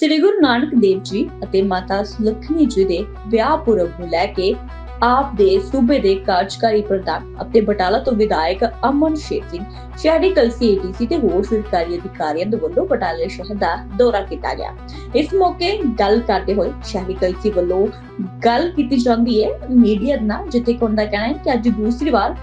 ਸ੍ਰੀ ਗੁਰੂ ਨਾਨਕ ਦੇਵ ਜੀ ਅਤੇ ਮਾਤਾ ਸੁਲੱਖਣੀ ਜੀ ਦੇ ਵਿਆਹ ਪੁਰਬ ਨੂੰ ਲੈ ਕੇ ਆਪ ਦੇ ਸੂਬੇ ਦੇ ਕਾਰਜਕਾਰੀ ਪ੍ਰਧਾਨ ਅਤੇ ਬਟਾਲਾ ਤੋਂ ਵਿਧਾਇਕ ਅਮਨ ਸ਼ੇਖ ਸਿੰਘ ਸ਼ਹਿਰੀ ਕਲਸੀ ਏਡੀਸੀ ਤੇ ਹੋਰ ਸਰਕਾਰੀ ਅਧਿਕਾਰੀਆਂ ਦੇ ਵੱਲੋਂ ਬਟਾਲਾ ਸ਼ਹਿਰ ਦਾ ਦੌਰਾ ਕੀਤਾ ਗਿਆ। ਇਸ ਮੌਕੇ ਗੱਲ ਕਰਦੇ ਹੋਏ ਸ਼ਹਿਰੀ ਕਲਸੀ ਵੱਲੋਂ ਗੱਲ ਕੀਤੀ ਜਾਂਦੀ ਹੈ ਮੀਡੀਆ ਨਾਲ, ਜਿੱਥੇ ਕਿ ਉਹਨਾਂ ਦਾ ਕਹਿਣਾ ਹੈ ਕਿ ਅੱਜ ਦੂਸਰੀ ਵਾਰ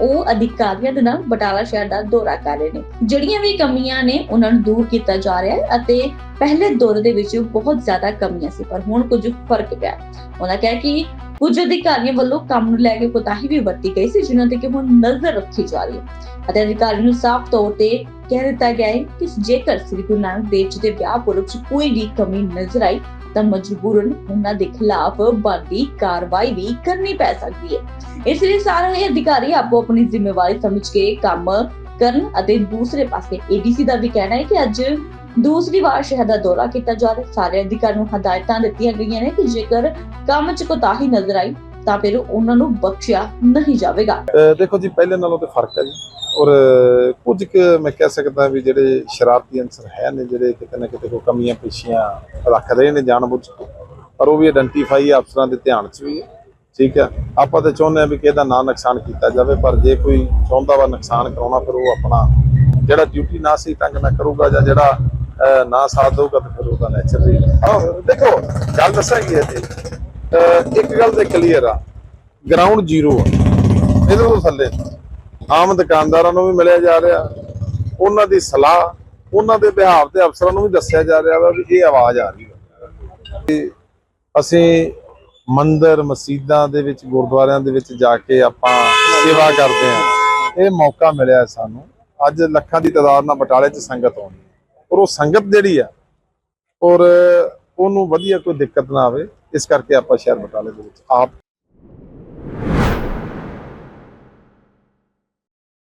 ਉਹ ਅਧਿਕਾਰੀਆਂ ਦੇ ਨਾਲ ਬਟਾਲਾ ਸ਼ਹਿਰ ਦਾ ਦੌਰਾ ਕਰ ਰਹੇ ਨੇ। ਜਿਹੜੀਆਂ ਵੀ ਕਮੀਆਂ ਨੇ, ਉਹਨਾਂ ਨੂੰ ਦੂਰ ਕੀਤਾ ਜਾ ਰਿਹਾ ਹੈ ਅਤੇ ਪਹਿਲੇ ਦੌਰੇ ਦੇ ਵਿੱਚ ਬਹੁਤ ਜ਼ਿਆਦਾ ਕਮੀਆਂ ਸੀ, ਪਰ ਹੁਣ ਕੁਝ ਫ਼ਰਕ ਪਿਆ। ਉਹਨਾਂ ਕਿਹਾ ਕਿ ਕੁਝ ਅਧਿਕਾਰੀਆਂ ਵੱਲੋਂ ਕੰਮ ਨੂੰ ਲੈ ਕੇ ਕੋਤਾਹੀ ਵੀ ਵਰਤੀ ਗਈ ਸੀ, ਜਿਨ੍ਹਾਂ ਤੇ ਕਿ ਹੁਣ ਨਜ਼ਰ ਰੱਖੀ ਜਾ ਰਹੀ ਹੈ। ਅਤੇ ਅਧਿਕਾਰੀ ਨੂੰ ਸਾਫ਼ ਤੌਰ ਤੇ ਕਹਿ ਦਿੱਤਾ ਗਿਆ ਹੈ ਕਿ ਜੇਕਰ ਸ੍ਰੀ ਗੁਰੂ ਨਾਨਕ ਦੇਵ ਜੀ ਦੇ ਵਿਆਹ ਪੁਰਬ 'ਚ ਕੋਈ ਵੀ ਕਮੀ ਨਜ਼ਰ ਆਈ, ਤਾਂ ਮਜਬੂਰਨ ਉਹਨਾਂ ਦੇ ਖਿਲਾਫ ਬਣਦੀ ਕਾਰਵਾਈ ਵੀ ਕਰਨੀ ਪੈ ਸਕਦੀ ਹੈ। ਇਸ ਲਈ ਸਾਰੇ ਅਧਿਕਾਰੀ ਆਪੋ ਆਪਣੀ ਜ਼ਿੰਮੇਵਾਰੀ ਸਮਝ ਕੇ ਕੰਮ ਕਰਨ ਅਤੇ ਦੂਸਰੇ ਪਾਸੇ ਏਡੀਸੀ ਦਾ ਵੀ ਕਹਿਣਾ ਹੈ ਕਿ ਅੱਜ ਦੂਸਰੀ ਵਾਰ ਸ਼ਹਿਰ ਦਾ ਦੌਰਾ ਕੀਤਾ ਜਾ ਸਾਰੇ ਅਧਿਕਾਰੀਆਂ ਨੂੰ ਹਦਾਇਤਾਂ ਦਿੱਤੀਆਂ ਗਈਆਂ ਨੇ ਕਿ ਜੇਕਰ ਕੰਮ 'ਚ ਕੋਤਾਹੀ ਨਜ਼ਰ ਆਈ, ਤਾਂ ਫਿਰ ਉਹਨਾਂ ਨੂੰ ਬਖਸ਼ਿਆ ਨਹੀਂ ਜਾਵੇਗਾ। ਦੇਖੋ ਜੀ, ਪਹਿਲੇ ਨਾਲੋਂ ਤੇ ਫ਼ਰਕ ਹੈ ਜੀ। ਔਰ ਕੁਝ ਕੁ ਮੈਂ ਕਹਿ ਸਕਦਾ ਵੀ ਜਿਹੜੇ ਸ਼ਰਾਰਤੀ ਅੰਸਰ ਹੈ ਨੇ, ਜਿਹੜੇ ਕਿਤੇ ਨਾ ਕਿਤੇ ਕੋਈ ਕਮੀਆਂ ਪੇਸ਼ੀਆਂ ਰੱਖ ਨੇ ਜਾਣਬੁੱਝ ਕੇ, ਪਰ ਉਹ ਵੀ ਆਇਡੈਂਟੀਫਾਈ ਅਫਸਰਾਂ ਦੇ ਧਿਆਨ 'ਚ ਵੀ ਹੈ। ਠੀਕ ਹੈ? ਆਪਾਂ ਤਾਂ ਚਾਹੁੰਦੇ ਆ ਵੀ ਕਿ ਇਹਦਾ ਨਾ ਨੁਕਸਾਨ ਕੀਤਾ ਜਾਵੇ, ਪਰ ਜੇ ਕੋਈ ਚਾਹੁੰਦਾ ਵਾ ਨੁਕਸਾਨ ਕਰਾਉਣਾ, ਫਿਰ ਉਹ ਆਪਣਾ ਜਿਹੜਾ ਡਿਊਟੀ ਨਾ ਸਹੀ ਢੰਗ ਨਾਲ ਕਰੂਗਾ ਜਾਂ ਜਿਹੜਾ ਨਾ ਸਾਥ ਦੇਊਗਾ ਤਾਂ ਫਿਰ ਉਹਦਾ ਨੈਚੁਰਲੀ ਦੇਖੋ, ਗੱਲ ਦੱਸਾਂਗੇ ਇੱਥੇ ਇੱਕ ਗੱਲ ਤੇ ਕਲੀਅਰ ਆ। ਗਰਾਊਂਡ ਜ਼ੀਰੋ ਆ। ਇਹਦੇ ਤੋਂ ਥੱਲੇ। ਆਮ ਦੁਕਾਨਦਾਰਾਂ ਨੂੰ ਵੀ ਮਿਲਿਆ ਜਾ ਰਿਹਾ। ਉਹਨਾਂ ਦੀ ਸਲਾਹ, ਉਹਨਾਂ ਦੇ ਵਿਹਾਰ ਤੇ ਅਫਸਰਾਂ ਨੂੰ ਵੀ ਦੱਸਿਆ ਜਾ ਰਿਹਾ ਵਾ ਵੀ ਇਹ ਆਵਾਜ਼ ਆ ਰਹੀ ਹੈ। ਅਸੀਂ ਮੰਦਰ, ਮਸਜਿਦਾਂ ਦੇ ਵਿੱਚ, ਗੁਰਦੁਆਰਿਆਂ ਦੇ ਵਿੱਚ ਜਾ ਕੇ ਆਪਾਂ ਸੇਵਾ ਕਰਦੇ ਹਾਂ। ਇਹ ਮੌਕਾ ਮਿਲਿਆ ਸਾਨੂੰ। ਅੱਜ ਲੱਖਾਂ ਦੀ ਤਾਦਾਦ ਨਾਲ ਬਟਾਲੇ 'ਚ ਸੰਗਤ ਆਉਣੀ ਹੈ। ਔਰ ਉਹ ਸੰਗਤ ਜਿਹੜੀ ਆ, ਔਰ ਉਹਨੂੰ ਵਧੀਆ ਕੋਈ ਦਿੱਕਤ ਨਾ ਆਵੇ, ਇਸ ਕਰਕੇ ਆਪਾਂ ਸ਼ਹਿਰ ਬਟਾਲੇ ਦੇ ਵਿੱਚ ਆਪ